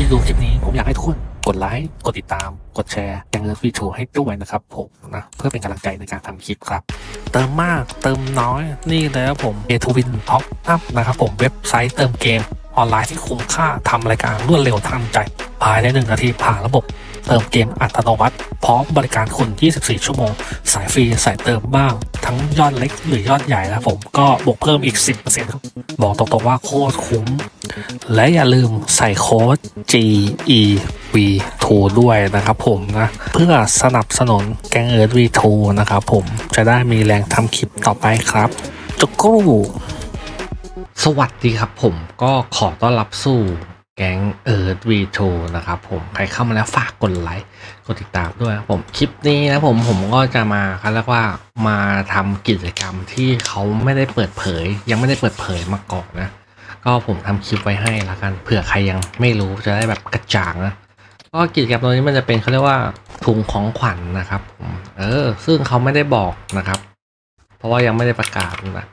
ที่ดูคลิปนี้ผมอยากให้ทุกคนกดไลค์ กดติดตาม กดแชร์ยังเลิฟวีโชให้ด้วยนะครับผมนะเพื่อเป็นกำลังใจในการทำคลิปครับ เติมมากเติมน้อยนี่เลยครับผม a 2 win top up นะครับผมเว็บไซต์เติมเกมออนไลน์ที่คุ้มค่าทำรายการรวดเร็วทันใจภายในหนึ่งนาทีผ่านระบบ เติมเกมอัตโนมัติ พร้อมบริการคุณ 24 ชั่วโมง สายฟรีสายเติมบ้าง ทั้งยอดเล็กหรือยอดใหญ่นะผมก็บวกเพิ่มอีก 10%ครับบอกตรงๆว่าโคตรคุ้ม และอย่าลืมใส่โค้ด G E V 2 ด้วยนะครับผมนะ เพื่อสนับสนุนแกงเอิร์ด V 2 นะครับผมจะได้มีแรงทำคลิปต่อไปครับจุกรูสวัสดีครับผมก็ขอต้อนรับสู่ แก๊งเอิร์ด V 2นะครับผมใครเข้ามาแล้วฝากกดไลค์กดติดตามด้วยนะผมคลิปนี้นะผมผมก็จะมาเขาเรียกว่ามาทำกิจกรรมที่เขาไม่ได้เปิดเผย ยังไม่ได้เปิดเผยมาก่อนนะ ก็ผมทำคลิปไว้ให้ละกันเผื่อใครยังไม่รู้จะได้แบบกระจ่างนะก็กิจกรรมตัวนี้มันจะเป็นเขาเรียกว่าถุงของขวัญนะครับผมเออ ซึ่งเขาไม่ได้บอกนะครับ เพราะว่ายังไม่ได้ประกาศนะ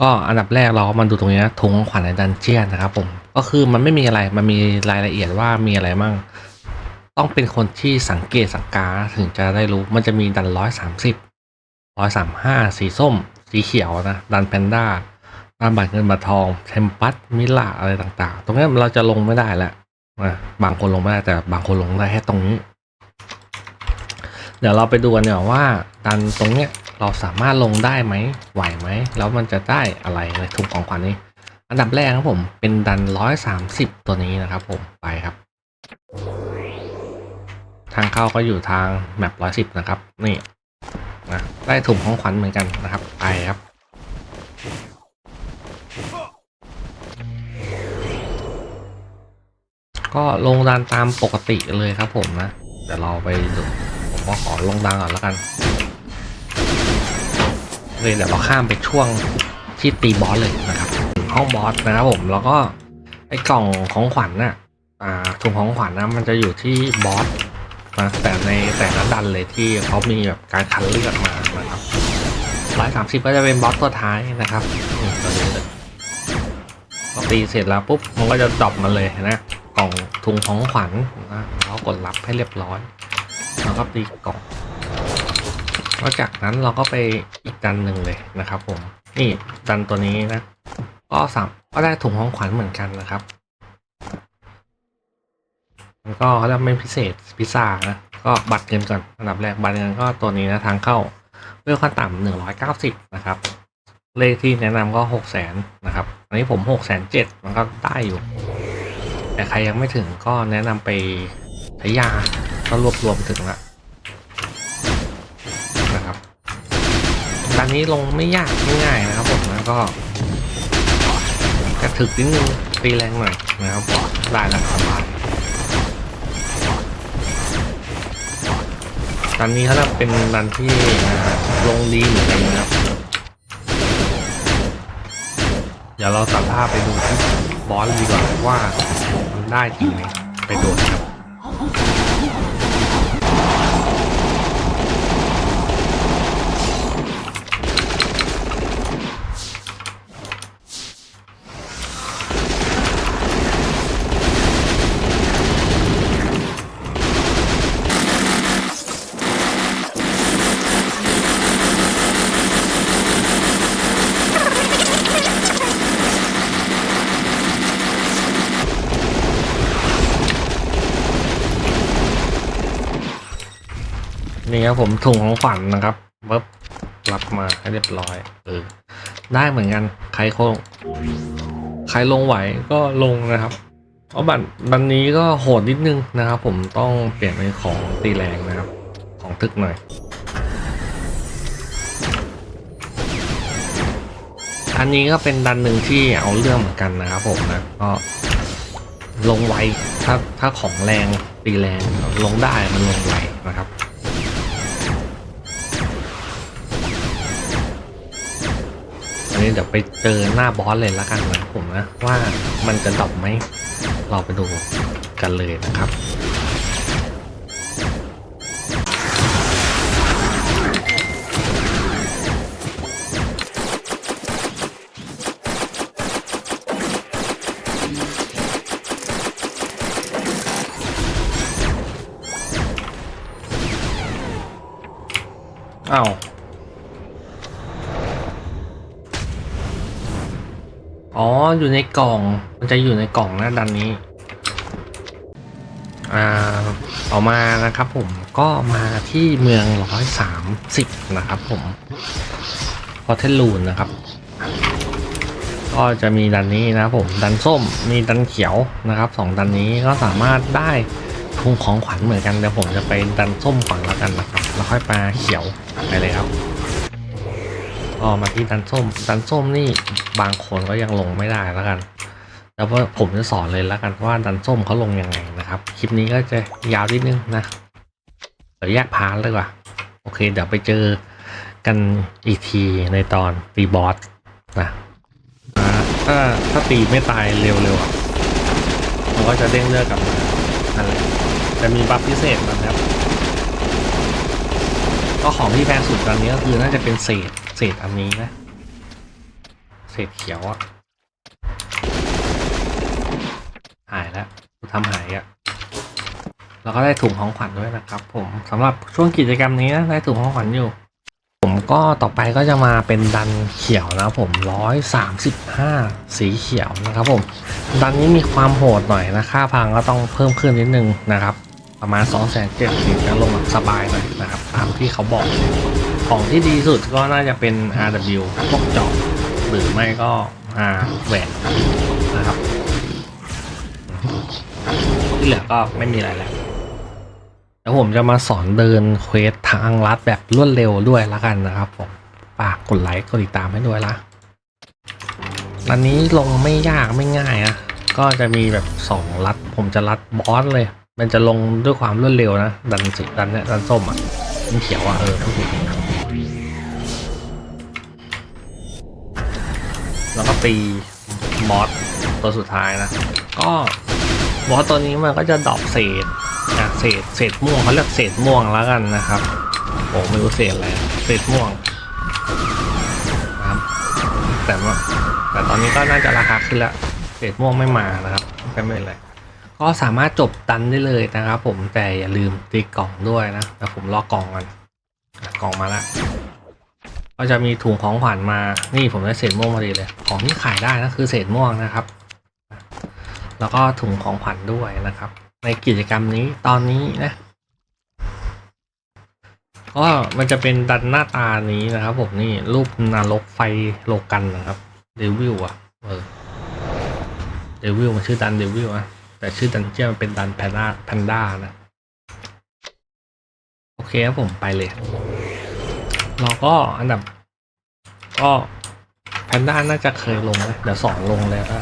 ก็อันดับแรกเรามาดูตรงนี้นะถุงขวัญในดันเจียนนะครับผมก็คือมันไม่มีอะไรมันมีรายละเอียดว่ามีอะไรมั่งต้องเป็นคนที่สังเกตสังกาถึงจะได้รู้มันจะมีดันร้อยสามสิบร้อยสามห้าสีส้ม สีเขียวนะ ดันแพนด้าบ้านบัตรเงินบัตรทองเทมปัสมิลาอะไรต่างๆ ตรงนี้เราจะลงไม่ได้แล้วนะบางคนลงไม่ได้แต่บางคนลงได้แค่ตรงนี้ เดี๋ยวเราไปดูกันเนี่ยว่าดันตรงเนี้ย เราสามารถลงได้ไหมไหวไหมแล้วมันจะได้อะไรในถุงของขวัญนี้อันดับแรกครับผมเป็นดันร้อยสามสิบตัวนี้นะครับผมไปครับ ทางเข้าก็อยู่ทางแมปร้อยสิบนะครับ นี่นะได้ถุงของขวัญเหมือนกันนะครับไปครับก็ลงดันตามปกติเลยครับผมนะเดี๋ยวเราไปดูผมก็ขอลงดันก่อนแล้วกัน เลยเดี๋ยวเราข้ามไปช่วงที่ตีบอสเลยนะครับห้องบอสนะครับผมแล้วก็ไอ้กล่องของขวัญน่ะอ่าถุงของขวัญนะมันจะอยู่ที่บอสนะแต่ในแต่ละดันเลยที่เขามีแบบการคัดเลือกมานะครับร้อยสามสิบก็จะเป็นบอสตัวท้ายนะครับตัวนี้เลยพอตีเสร็จแล้วปุ๊บมันก็จะดรอปมาเลยนะกล่องถุงของขวัญนะเรากดรับให้เรียบร้อยแล้วก็ตีกล่องแล้วจากนั้นเราก็ไป ดันหนึ่งเลยนะครับผมนี่ดันตัวนี้นะก็สามก็ได้ถุงของขวัญเหมือนกันนะครับมันก็เขาเรียกไม่พิเศษพิซซ่านะก็บัตรเงินก่อนอันดับแรกบัตรเงินก็ตัวนี้นะทางเข้าเวลขั้นต่ำหนึ่งร้อยเก้าสิบนะครับ เลขที่แนะนำก็หกแสนนะครับ อันนี้ผมหกแสนเจ็ดมันก็ได้อยู่ แต่ใครยังไม่ถึงก็แนะนำไปใช้ยาก็รวบรวมถึงละนะครับด้านนี้ลงไม่ยากง่ายนะครับผมนะก็กระถึกนิดนึงตีแรงหน่อยนะครับได้แล้วสบายดันนี้เขาจะเป็นดันที่ลงดีเหมือนกันนะครับ เดี๋ยวเราตัดภาพไปดูที่บอสดีกว่าว่ามันได้จริงไหมไปโดดครับ นี่ครับผมถุงของขวัญนะครับปึ๊บรับมาให้เรียบร้อยเออได้เหมือนกันใครคงใครลงไหวก็ลงนะครับ เพราะบัตรบันนี้ก็โหดนิดนึงนะครับ ผมต้องเปลี่ยนเป็นของตีแรงนะครับ ของทึกหน่อย อันนี้ก็เป็นดันหนึ่งที่เอาเรื่องเหมือนกันนะครับผมนะก็ลงไวถ้าถ้าของแรงตีแรงลงได้มันลงไวนะครับี้เดี๋ยวไปเจอหน้าบอสเลยละกันนะผมนะว่ามันจะดรอปไหมเราไปดูกันเลยนะครับอ้าว อ๋อ อยู่ในกล่อง มันจะอยู่ในกล่องนะดันนี้ อ่าต่อมานะครับผม ก็มาที่เมืองร้อยสามสิบนะครับผมพอเทลูนนะครับ ก็จะมีดันนี้นะผม ดันส้ม มีดันเขียวนะครับสองดันนี้ก็สามารถได้ทุงของขวัญเหมือนกันเดี๋ยวผมจะไปดันส้มก่อนแล้วกันนะครับ แล้วค่อยไปเขียวไปเลยครับ ก็มาที่ดันส้ม ดันส้มนี่บางคนก็ยังลงไม่ได้แล้วกัน แล้วว่าผมจะสอนเลยแล้วกันว่าดันส้มเขาลงยังไงนะครับ คลิปนี้ก็จะยาวนิดนึงนะ เดี๋ยวแยกพาร์ทเลยว่าโอเค เดี๋ยวไปเจอกันอีกทีในตอนตีบอสนะถ้าถ้าตีไม่ตายเร็วๆมันก็จะเด้งเลือกกลับมานั่นแหละจะมีบัฟพิเศษนะครับ ก็ของที่แพงสุดตอนนี้ก็คือน่าจะเป็นเศษ เศษอันนี้นะ เศษเขียวอะหายแล้วทำหายอะ่ะแล้วก็ได้ถุงของขวัญด้วยนะครับ ผมสำหรับช่วงกิจกรรมนี้นะได้ถุงของขวัญอยู่ ผมก็ต่อไปก็จะมาเป็นดันเขียวนะผมร้อยสามสิบห้าสีเขียวนะครับผม ดันนี้มีความโหดหน่อยนะค่าพังก็ต้องเพิ่มขึ้นนิดนึงนะครับประมาณ2องแสนเจ็ดสิบลงสบายหน่อยนะครับ ตามที่เขาบอก ของที่ดีสุดก็น่าจะเป็น RW พวกจอบหรือไม่ก็อาแหวนนะครับ ที่เหลือก็ไม่มีอะไรแล้วแล้วผมจะมาสอนเดินเควสทางลัดแบบรวดเร็วด้วยละกันนะครับผมฝากกดไลค์กดติดตามให้ด้วยละอันนี้ลงไม่ยากไม่ง่ายนะก็จะมีแบบสองลัด ผมจะลัดบอสเลย มันจะลงด้วยความรวดเร็วนะ ดันสิดันเนี่ยดันส้มอะดันเขียวอะเออ ตีบอสตัวสุดท้ายนะ ก็บอสตัวนี้มันก็จะดรอปเศษนะเศษเศษม่วงเขาเรียกเศษม่วงแล้วกันนะครับผมไม่รู้เศษอะไรเศษม่วงนะครับแต่ว่าแต่ตอนนี้ก็น่าจะราคาขึ้นล้วเศษม่วงไม่มานะครับไม่เป็นไรก็สามารถจบตันได้เลยนะครับ ผมแต่อย่าลืมตีกล่องด้วยนะแต่ผมรอกล่องกันกล่องมาแล้ว ก็จะมีถุงของขวัญมา นี่ผมได้เศษม่วงมาดีเลย ของที่ขายได้นะคือเศษม่วงนะครับ แล้วก็ถุงของขวัญด้วยนะครับ ในกิจกรรมนี้ตอนนี้นะ ก็มันจะเป็นดันหน้าตานี้นะครับผมนี่รูปนรกไฟโลกันนะครับเดวิลอะเออเดวิลมันชื่อดันเดวิลอะแต่ชื่อดันเจียมันเป็นดันแพนด้าแพนด้านะ โอเคครับผมไปเลย เราก็อันดับ ก็แพนด้าน่าจะเคยลงนะเดี๋ยวสอนลงเลยก็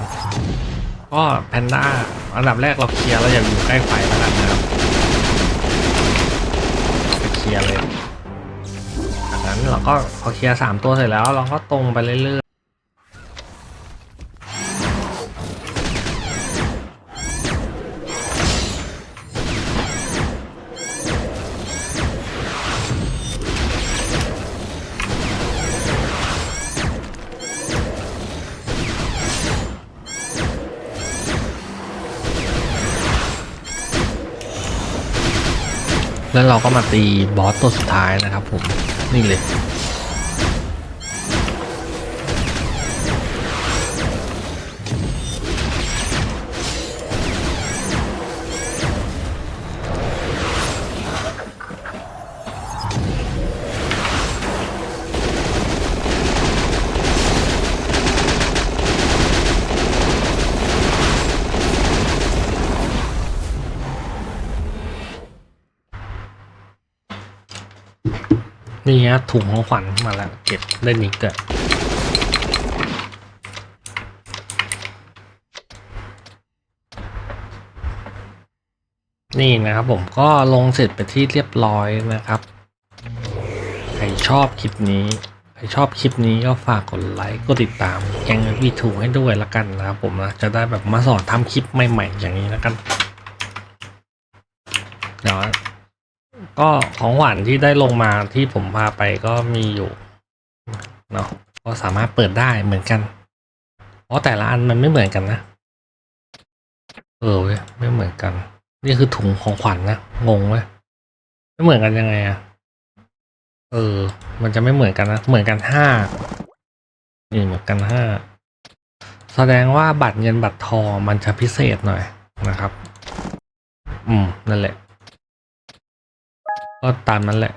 ก็แพนด้าอันดับแรกเราเคลียร์เราอย่าอยู่ใกล้ไฟแล้วกันนะครับเคลียร์เลยจากนั้นเราก็พอเคลียร์สามตัวเสร็จแล้ว เราก็ตรงไปเรื่อย แล้วเราก็มาตีบอสตัวสุดท้ายนะครับผมนี่เลย นี่ฮะถุงของขวัญมาแล้ว เก็บได้นิกเกอนี่นะครับผมก็ลงเสร็จไปที่เรียบร้อยนะครับ ใครชอบคลิปนี้ ใครชอบคลิปนี้ก็ฝากกดไลค์กดติดตามแกงวีถูให้ด้วยละกันนะครับผมนะจะได้แบบมาสอนทำคลิปใหม่ๆอย่างนี้ล้วกันเดี๋ยว ก็ของหวานที่ได้ลงมาที่ผมพาไปก็มีอยู่เนาะก็สามารถเปิดได้เหมือนกันเพราะแต่ละอันมันไม่เหมือนกันนะ เออเว้ยไม่เหมือนกัน นี่คือถุงของขวัญนนะงงเว้ยไม่เหมือนกันยังไงอะเออ มันจะไม่เหมือนกันนะ เหมือนกันห้านี่เหมือนกันห้าแสดงว่าบัตรเงินบัตรทองมันจะพิเศษหน่อยนะครับ อืม นั่นแหละ ก็ตามนั้นแหละ